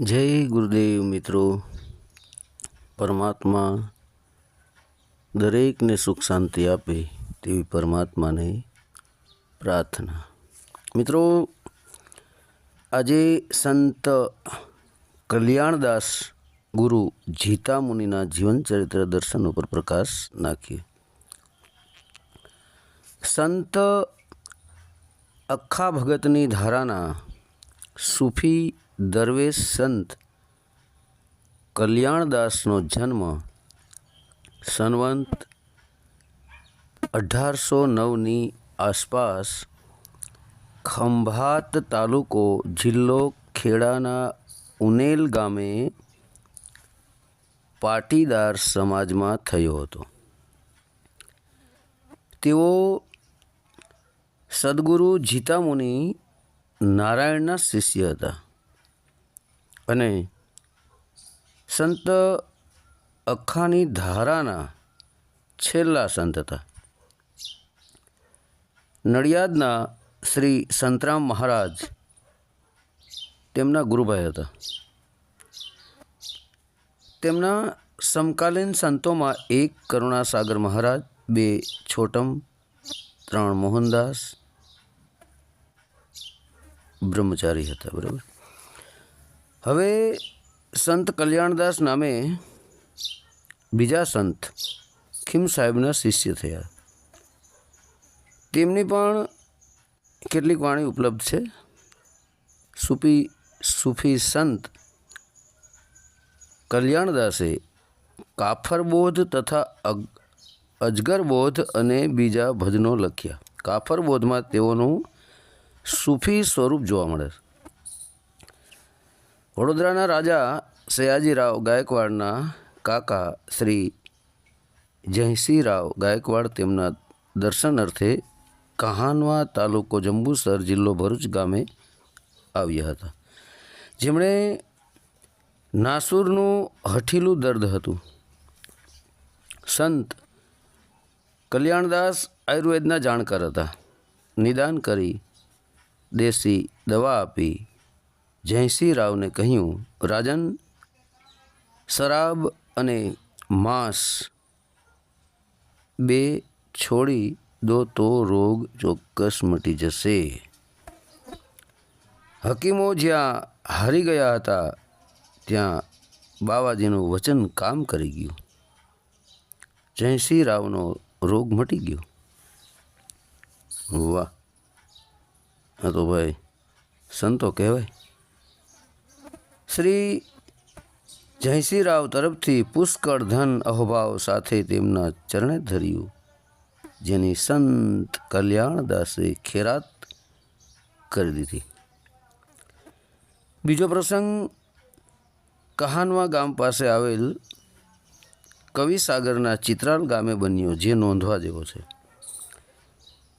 જય ગુરુદેવ મિત્રો. પરમાત્મા દરેકને સુખ શાંતિ આપે તેવી પરમાત્માને પ્રાર્થના. મિત્રો, આજે સંત કલ્યાણદાસ ગુરુ જીતા મુનિના જીવન ચરિત્ર દર્શન ઉપર પ્રકાશ નાખીએ. સંત અખા ભગતની ધારાના સૂફી દરવેશ સંત કલ્યાણદાસનો જન્મ સનવંત અઢારસો નવની આસપાસ ખંભાત તાલુકો જિલ્લો ખેડાના ઉનેલ ગામે પાટીદાર સમાજમાં થયો હતો. તેઓ સદગુરુ જીતામુનિ નારાયણના શિષ્ય હતા. અને સંત અખાની ધારાના છેલ્લા સંત હતા. નડિયાદના શ્રી સંતરામ મહારાજ તેમના ગુરુભાઈ હતા. તેમના સમકાલીન સંતોમાં એક કરુણાસાગર મહારાજ, બે છોટમ, ત્રણ મોહનદાસ બ્રહ્મચારી હતા, બરાબર? હવે સંત કલ્યાણદાસ નામે બીજા સંત ખીમ સાહેબના શિષ્ય થયા. તેમની પણ કેટલીક વાણી ઉપલબ્ધ છે. સુફી સૂફી સંત કલ્યાણદાસે કાફરબોધ તથા અજગરબોધ અને બીજા ભજનો લખ્યા. કાફરબોધમાં તેઓનું સૂફી સ્વરૂપ જોવા મળે છે. વડોદરાના રાજા સયાજીરાવ ગાયકવાડના કાકા શ્રી જયસિંહરાવ ગાયકવાડ તેમના દર્શન અર્થે કહાનવા તાલુકો જંબુસર જિલ્લો ભરૂચ ગામે આવ્યા હતા. જેમણે નાસુરનું હઠીલું દર્દ હતું. સંત કલ્યાણદાસ આયુર્વેદના જાણકાર હતા. નિદાન કરી દેશી દવા આપી જયસિંહ રાવને કહ્યું, રાજન, શરાબ અને માંસ બે છોડી દો તો રોગ ચોક્કસ મટી જશે. હકીમો જ્યાં હારી ગયા હતા, ત્યાં બાવાજીનું વચન કામ કરી ગયું. જયસિંહ રાવનો રોગ મટી ગયો. વાહ હા તો ભાઈ સંતો કહેવાય. શ્રી જયસિંહરાવ તરફથી પુષ્કળ ધન અહોભાવ સાથે તેમના ચરણે ધર્યું, જેની સંત કલ્યાણદાસે ખેરાત કરી દીધી. બીજો પ્રસંગ, કહાનવા ગામ પાસે આવેલ કવિસાગરના ચિત્રાલ ગામે બન્યો, જે નોંધવા જેવો છે.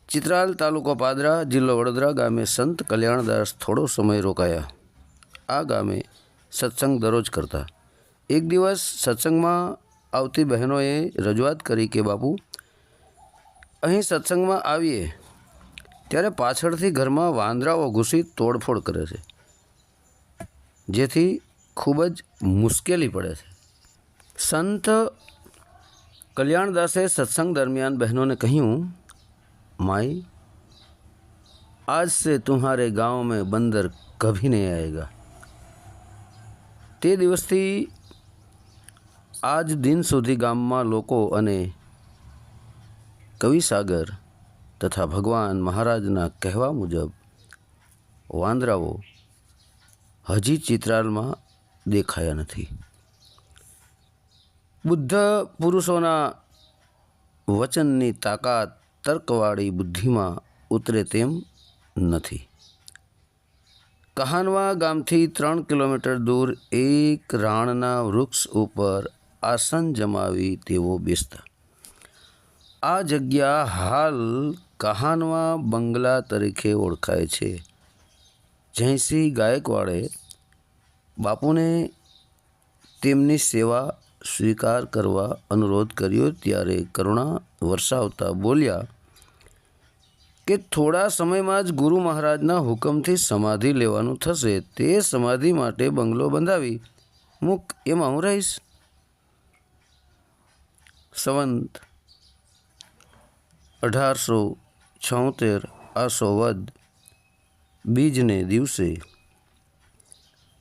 ચિત્રાલ તાલુકો પાદરા, જિલ્લો વડોદરા ગામે સંત કલ્યાણદાસ થોડો સમય રોકાયા. આ ગામે સત્સંગ દરરોજ કરતા એક દિવસ સત્સંગમાં આવતી બહેનોએ રજૂઆત કરી કે બાપુ અહીં સત્સંગમાં આવીએ ત્યારે પાછળથી ઘરમાં વાંદરાઓ ઘૂસી તોડફોડ કરે છે જેથી ખૂબ જ મુશ્કેલી પડે છે સંત કલ્યાણદાસે સત્સંગ દરમિયાન બહેનોને કહ્યું माई आज से तुम्हारे गांव में बंदर कभी नहीं आएगा તે દિવસથી આજ દિન સુધી ગામમાં લોકો અને કવિસાગર તથા ભગવાન મહારાજના કહેવા મુજબ વાંદરાઓ હજી ચિત્રાલમાં દેખાયા નથી. બુદ્ધ પુરુષોના વચનની તાકાત તર્કવાળી બુદ્ધિમાં ઉતરે તેમ નથી. કહાનવા ગામથી ત્રણ કિલોમીટર દૂર એક રાણના વૃક્ષ ઉપર આસન જમાવી તેઓ બેસતા. આ જગ્યા હાલ કહાનવા બંગલા તરીકે ઓળખાય છે. જયસિંહ ગાયકવાડે બાપુને તેમની સેવા સ્વીકાર કરવા અનુરોધ કર્યો ત્યારે કરુણા વરસાવતા બોલ્યા કે થોડા સમયમાં જ ગુરુ મહારાજના હુકમથી સમાધિ લેવાનું થશે. તે સમાધિ માટે બંગલો બંધાવી. મૂક, એમાં હું રહીશ. સંવંત અઢારસો છોતેર આસો વદ બીજને દિવસે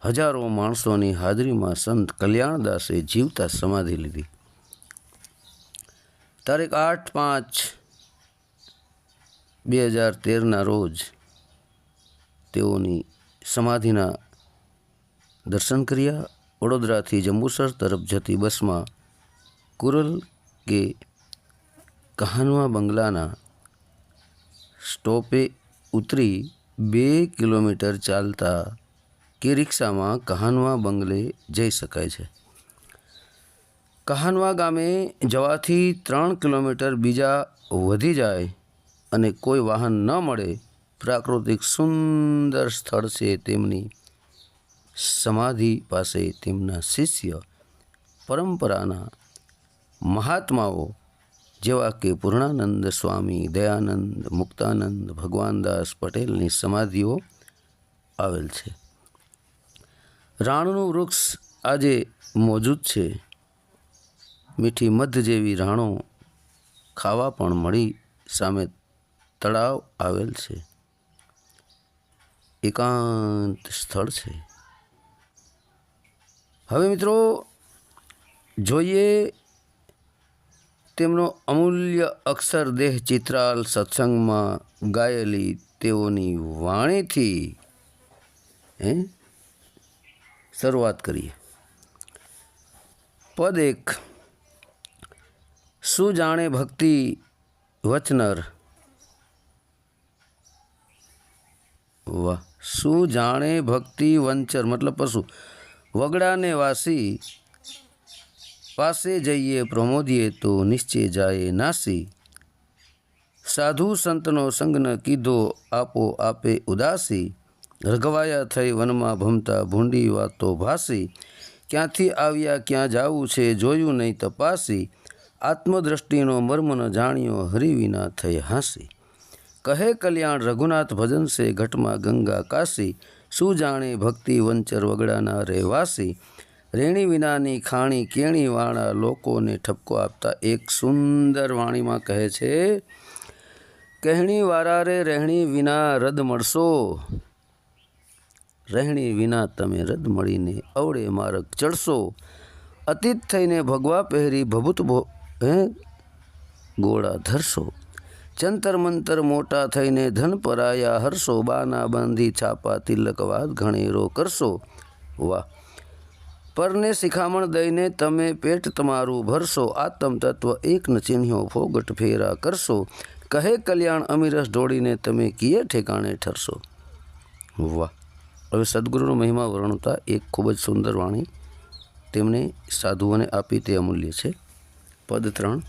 હજારો માણસોની હાજરીમાં સંત કલ્યાણદાસે જીવતા સમાધિ લીધી. તારીખ આઠ પાંચ બે હજાર તેરના રોજ તેઓની સમાધિના દર્શન કર્યા. વડોદરાથી જંબુસર તરફ જતી બસમાં કુરલ કે કહાનવા બંગલાના સ્ટોપે ઉતરી બે કિલોમીટર ચાલતા કે રિક્ષામાં કહાનવા બંગલે જઈ શકાય છે. કહાનવા ગામે જવાથી ત્રણ કિલોમીટર બીજા વધી જાય અને કોઈ વાહન ન મળે, પ્રાકૃતિક સુંદર સ્થળ છે તેમની. સમાધિ પાસે તેમના શિષ્ય, પરંપરાના મહાત્માઓ, જેવા કે પૂર્ણાનંદ સ્વામી, દયાનંદ, મુક્તાનંદ ભગવાનદાસ પટેલની સમાધિઓ આવેલ છે. રાણનું વૃક્ષ આજે મોજૂદ છે. મીઠી મધ જેવી રાણો ખાવા પણ મળી સામે તળાવ આવેલ છે. એકાંત સ્થળ છે. હવે મિત્રો, જોઈએ તેમનો અમૂલ્ય અક્ષર દેહ ચિત્રાલ સત્સંગમાં ગાયેલી તેઓની વાણીથી, હે, શરૂઆત કરીએ. પદ એક, શું જાણે ભક્તિ વચનર વાહ શું જાણે ભક્તિ વંચર? મતલબ પશુ. વગડાને વાસી પાસે જઈએ, પ્રમોદીએ તો નિશ્ચય જાય નાસી. સાધુ સંતનો સંગન કીધો, આપો આપે ઉદાસી. રઘવાયા થઈ વનમાં ભમતા ભૂંડી વાતો ભાસી. ક્યાંથી આવ્યા, ક્યાં જાવું છે, જોયું નહીં તપાસી. આત્મદ્રષ્ટિનો મર્મ ન જાણ્યો હરિવિના થઈ હાંસી. કહે કલ્યાણ રઘુનાથ ભજન છે ઘટમાં ગંગા કાશી, શું જાણે ભક્તિ વંચર વગડાના રહેવાસી? રેણી વિનાની ખાણી કેણી વાળા લોકોને ઠપકો આપતા એક સુંદર વાણીમાં કહે છે, કહેણી વારા રે રહેણી વિના રદ મળશો. રહેણી વિના તમે રદ મળીને અવળે માર્ગ ચડશો. અતીત થઈને ભગવા પહેરી ભભૂત ભો હે? ગોળા ધરશો. જંતર મંતર મોટા થઈને ધન પરાયા હરશો, બાના બાંધી છાપા તિલકવાદ ઘણેરો કરશો. વાહ. પરને શિખામણ દઈને તમે પેટ તમારું ભરશો, આત્મ તત્વ એક ન ચિહ્નો ફોગટ ફેરા કરશો. કહે કલ્યાણ અમીરસ ઢોળીને તમે કીએ ઠેકાણે ઠરશો. વાહ. હવે સદગુરુનો મહિમા વર્ણવતા એક ખૂબ જ સુંદર વાણી તેમણે સાધુઓને આપી તે અમૂલ્ય છે. પદ ત્રણ.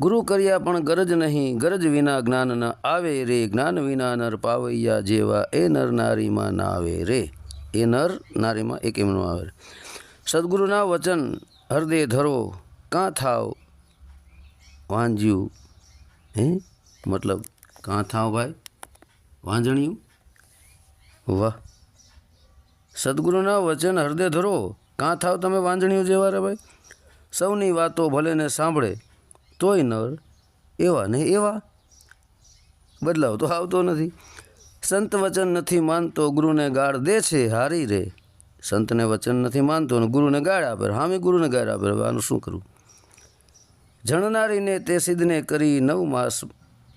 ગુરુ કર્યા પણ ગરજ નહીં. ગરજ વિના જ્ઞાન ન આવે રે. જ્ઞાન વિના નર પાવૈયા જેવા એ નર નારીમાં ના આવે રે. એ નર નારીમાં એક એમનું આવે સદગુરુના વચન હૃદય ધરો. કાં થાવ? વાંજ્યું. હે? મતલબ કાં થાવ ભાઈ? વાંજણ્યું? વાહ. સદગુરુના વચન હૃદય ધરો. કાં થાવ તમે વાંજણ્યું જેવા રે ભાઈ? સૌની વાતો ભલે ને સાંભળે. તોય નર, એવા ને એવા. બદલાવ તો આવતો નથી. સંત વચન નથી માનતો, ગુરુને ગાળ દે છે, હારી રે. સંતને વચન નથી માનતો અને ગુરુને ગાળ આપે હામી ગુરુને ગાળ આપે હવે આનું શું કરવું? જણનારીને તે સિદ્ધને કરી નવ માસ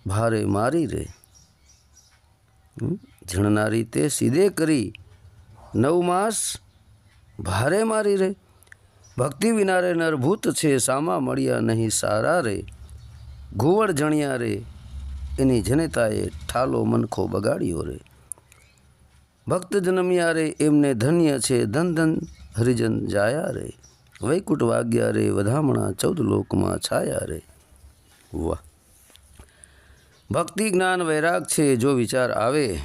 ભારે મારી રે. જણનારી તે સીધે કરી નવ માસ ભારે મારી રે. ભક્તિ વિના રે નરભૂત છે, સામા મળ્યા નહીં સારા રે. ઘુવડ જણ્યા રે, એની જનતાએ ઠાલો મનખો બગાડ્યો રે. ભક્ત જન્મ્યા રે, એમને ધન્ય છે, ધન ધન હરિજન જાયા રે. વૈકુટ વાગ્યા રે, વધામણા ચૌદ લોકમાં છાયા રે. વાહ. ભક્તિ જ્ઞાન વૈરાગ છે, જો વિચાર આવે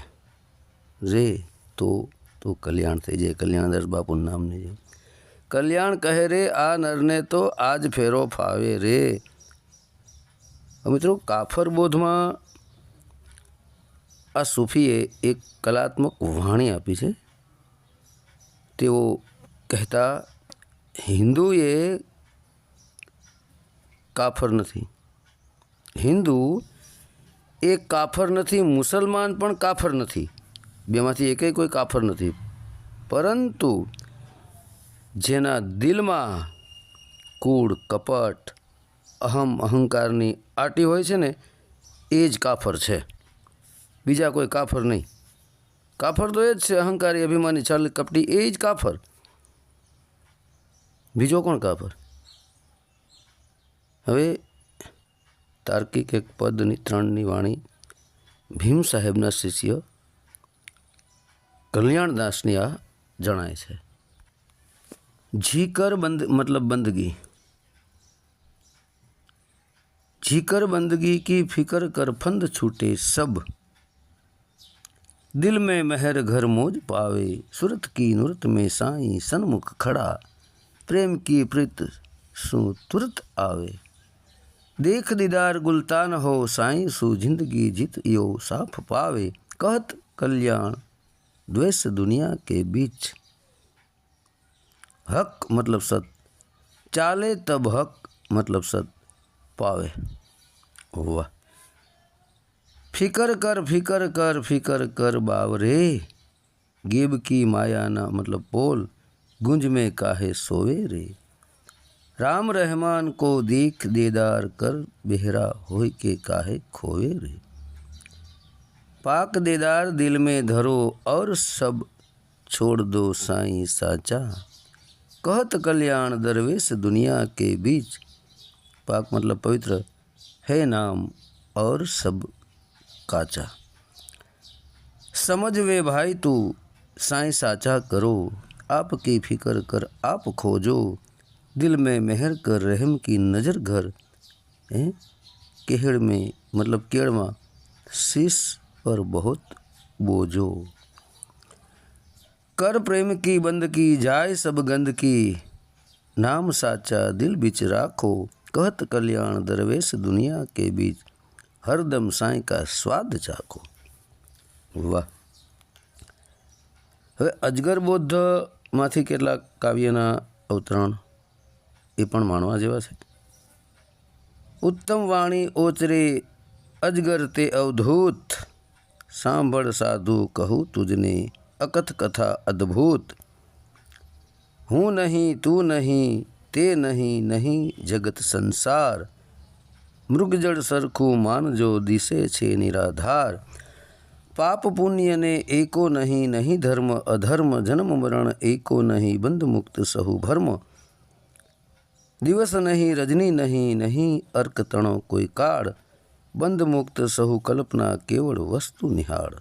રે, તો તો કલ્યાણ થઈ જાય. કલ્યાણદાસ બાપુના નામની જાય કલ્યાણ કહે રે આ નરને તો આજ ફેરો ફાવે રે. મિત્રો કાફર બોધમાં આ સૂફીએ એક કલાત્મક વાણી આપી છે. તેઓ કહેતા, હિન્દુએ કાફર નથી. હિન્દુ એ કાફર નથી, મુસલમાન પણ કાફર નથી. બેમાંથી એકેય કોઈ કાફર નથી. પરંતુ જેના દિલમાં કૂડ કપટ, અહમ, અહંકારની આટી હોય છે ને, એ જ કાફર છે. બીજા કોઈ કાફર નહીં. કાફર તો એ જ છે, અહંકારી, અભિમાની છલ કપટી, એ જ કાફર. બીજો કોણ કાફર? હવે તાર્કિક એક પદની ત્રણની વાણી ભીમ સાહેબના શિષ્ય કલ્યાણદાસની આ જણાય છે. झीकर बंद मतलब बंदगी। झीकर बंदगी की फिकर कर फंद छूटे सब। दिल में महर घर मोज पावे, सुरत की नुरत में साई सन्मुख खड़ा। प्रेम की प्रीत सु तुरत आवे। देख दीदार गुलतान हो, साई सु ज़िंदगी जित यो साफ़ पावे। कहत कल्याण, द्वेष दुनिया के बीच। हक मतलब सत, चाले तब हक मतलब सत, पावे। वाह। फिकर कर फिकर कर फिकर कर बावरे। गिब की माया ना मतलब बोल गुंज में काहे सोवे रे। राम रहमान को दीख देदार कर, बेहरा होय के काहे खोवे रे। पाक देदार दिल में धरो और सब छोड़ दो साईं साचा। कहत कल्याण दरवेश दुनिया के बीच। पाक मतलब पवित्र। है नाम और सब काचा। समझ वे भाई तू, साईं साचा करो। आपकी फ़िक्र कर आप खोजो। दिल में मेहर कर रहम की नज़र घर। हैं? केहड़ में मतलब केड़ में शीश पर बहुत बोझो। કર પ્રેમ કી બંદ કી જાય સબ ગંદ કી નામ સાચા દિલ બીચ રાખો કહત કલ્યાણ દરવેશ દુનિયા કે બીચ હરદમ સાંઈ કા સ્વાદ ચાખો વાહ હવે અજગર બૌદ્ધમાંથી કેટલાક કાવ્યના અવતરણ એ પણ માણવા જેવા છે. ઉત્તમ વાણી ઓચરે, અજગર તે અવધૂત, સાંભળ સાધુ કહું તુજને. અકથ કથા અદ્ભુત હું નહીં તું નહીં તે નહીં નહીં જગત સંસાર મૃગજળ સરખું માનજો દિશે છે નિરાધાર પાપ પુણ્યને એકો નહીં નહીં ધર્મ અધર્મ જન્મ મરણ એકો નહીં બંધ મુક્ત સહુ ભર્મ દિવસ નહીં રજની નહીં નહીં અર્ક તણો કોઈ કાળ બંધ મુક્ત સહુ કલ્પના કેવળ વસ્તુ નિહાળ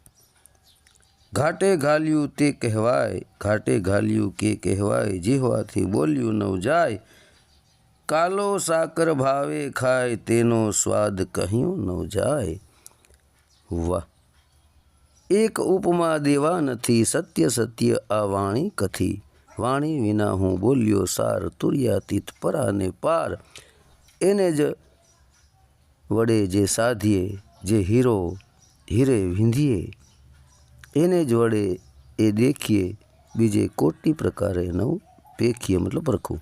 ઘાટે ઘાલ્યું તે કહેવાય, ઘાટે ઘાલ્યું કે કહેવાય, જીહવાથી બોલ્યું નવ જાય. કાલો સાકર ભાવે ખાય, તેનો સ્વાદ કહ્યું ન જાય. વાહ! એક ઉપમા દેવા નથી, સત્ય સત્ય આ વાણી કથી? વાણી વિના હું બોલ્યો સાર તુર્યાતીત પરાને પાર. એને જ વડે જે સાધીએ, જે હીરો, હીરે વિંધીએ એને જ વડે એ દેખીએ, બીજે કોટી પ્રકારે નવ પેખીએ, મતલબ પરખું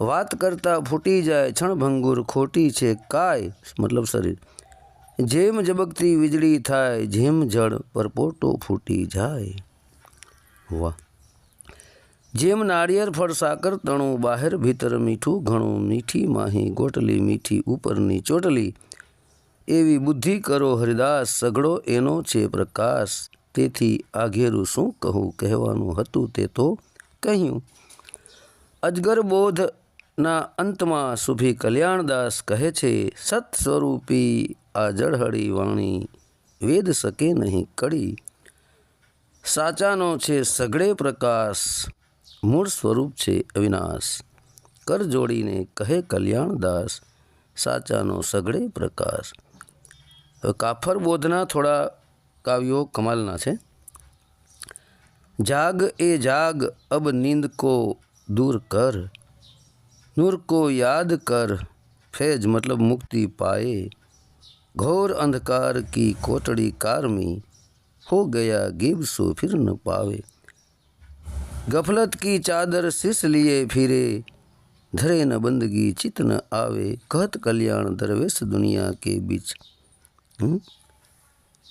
વાત કરતાં ફૂટી જાય છણભંગુર ખોટી છે, કાય, મતલબ શરીર. જેમ ઝબકતી વીજળી થાય, જેમ જળ પરપોટો ફૂટી જાય. વાહ. જેમ નાળિયેર ફળ સાકર તણું, બહાર ભીતર મીઠું ઘણું, મીઠી માહી ગોટલી, મીઠી ઉપરની ચોટલી. એવી બુદ્ધિ કરો હરિદાસ, સઘળો એનો છે પ્રકાશ. તેથી આઘેરું શું કહું? કહેવાનું હતું તે તો કહ્યું. અજગર બોધના અંતમાં સુભી કલ્યાણદાસ કહે છે સત સ્વરૂપી આ જળહળી વાણી વેદ શકે નહીં કડી. સાચાનો છે સઘળે પ્રકાશ, મૂળ સ્વરૂપ છે અવિનાશ. કર જોડીને કહે કલ્યાણદાસ, સાચાનો સઘળે પ્રકાશ. કાફર બોધના થોડા કાવ્યો કમાલના છે જાગ એ જાગ અબ નીંદ કો दूर कर नूर को याद कर फैज मतलब मुक्ति पाए घोर अंधकार की कोटड़ी कार में हो गया गिब सो फिर न पावे गफलत की चादर सिस लिए फिरे धरे न बंदगी चित न आवे कहत कल्याण दरवेश दुनिया के बीच हम्म?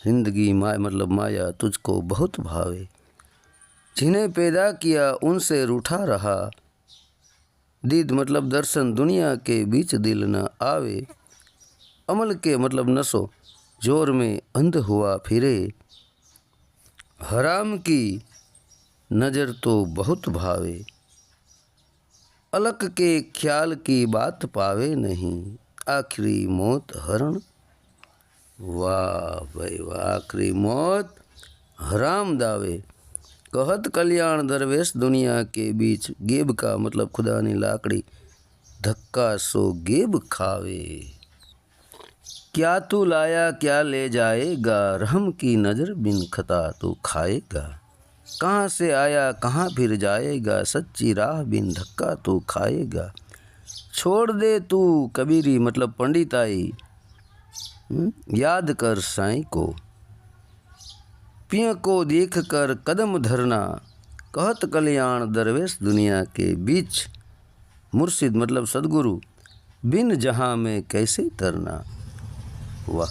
ज़िंदगी माया मतलब माया तुझको बहुत भावे। जिन्हें पैदा किया उनसे रूठा रहा। दीद मतलब दर्शन दुनिया के बीच दिल न आवे। अमल के मतलब नशो ज़ोर में अंध हुआ फिरे। हराम की नज़र तो बहुत भावे। अलक के ख्याल की बात पावे नहीं। आखिरी मौत हरण વાહ ભાઈ વાહ આખરી મોત हराम दावे कहत कल्याण दरवेश दुनिया के बीच गेब का मतलब खुदा ની લાકડી ધક્કા સો गेब खावे क्या तू लाया क्या ले जाएगा रहम की नज़र बिन खता तू खाएगा कहाँ से आया कहाँ फिर जाएगा सच्ची राह बिन धक्का तू खाएगा छोड़ दे तू कबीरी मतलब पंडिताई हम्म, याद कर साई को। पिय को देख कर कदम धरना। कहत कल्याण दरवेश दुनिया के बीच। मुर्शिद मतलब सदगुरु, बिन जहाँ में कैसे तरना। वाह।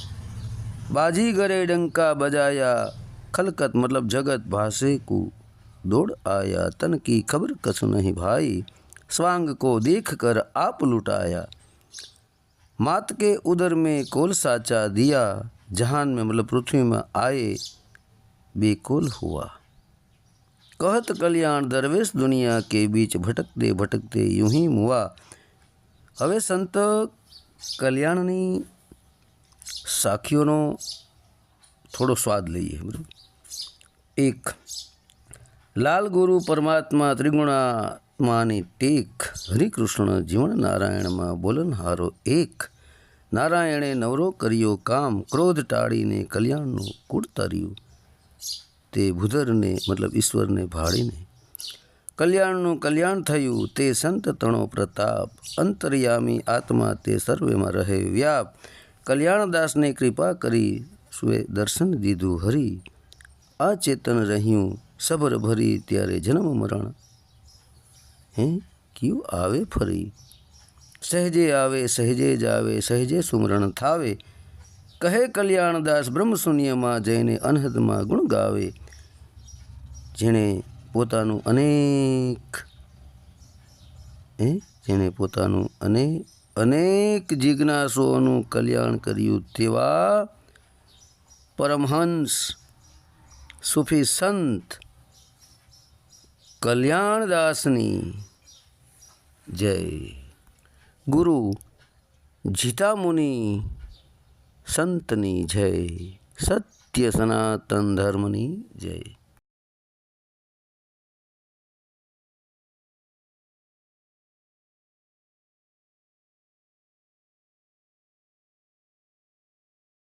बाजी गरे डंका बजाया, खलकत मतलब जगत भाषे को। दौड़ आया, तन की खबर कसु नहीं भाई। स्वांग को देख कर आप लुटाया। मात के उदर में कोल साचा दिया जहान में मतलब पृथ्वी में आए बेकुल हुआ कहत कल्याण दरवेश दुनिया के बीच भटकते भटकते यूं ही मुआ હવે સંત કલ્યાણની સાખીઓનો થોડો સ્વાદ લઈએ બરાબર એક લાલ ગુરુ પરમાત્મા ત્રિગુણાત્માની ટેક. હરિકૃષ્ણ જીવન નારાયણમાં બોલનહારો એક. નારાયણે નવરો કર્યો કામ, ક્રોધ ટાળીને કલ્યાણનું કુળ તર્યું. તે ભૂધરને, મતલબ ઈશ્વરને ભાળીને. કલ્યાણનું કલ્યાણ થયું, તે સંત તણો પ્રતાપ. અંતર્યામી આત્મા તે સર્વેમાં રહે વ્યાપ. કલ્યાણદાસને કૃપા કરી, સુએ દર્શન દીધું હરી. આ ચેતન રહ્યું સબર ભરી ત્યારે જન્મ મરણ હે? ક્યુ આવે ફરી? સહેજે આવે, સહેજે જ આવે, સહેજે સુમરણ થાવે. કહે કલ્યાણદાસ બ્રહ્મશૂન્યમાં જઈને અનહદમાં ગુણ ગાવે. જેણે પોતાનું અનેક, હે? જેણે પોતાનું અને અનેક જિજ્ઞાસુઓનું કલ્યાણ કર્યું તેવા પરમહંસ, સુફી સંત કલ્યાણદાસની જય. ગુરુ જીતામુનિ સંતની જય. સત્ય સનાતન ધર્મની જય.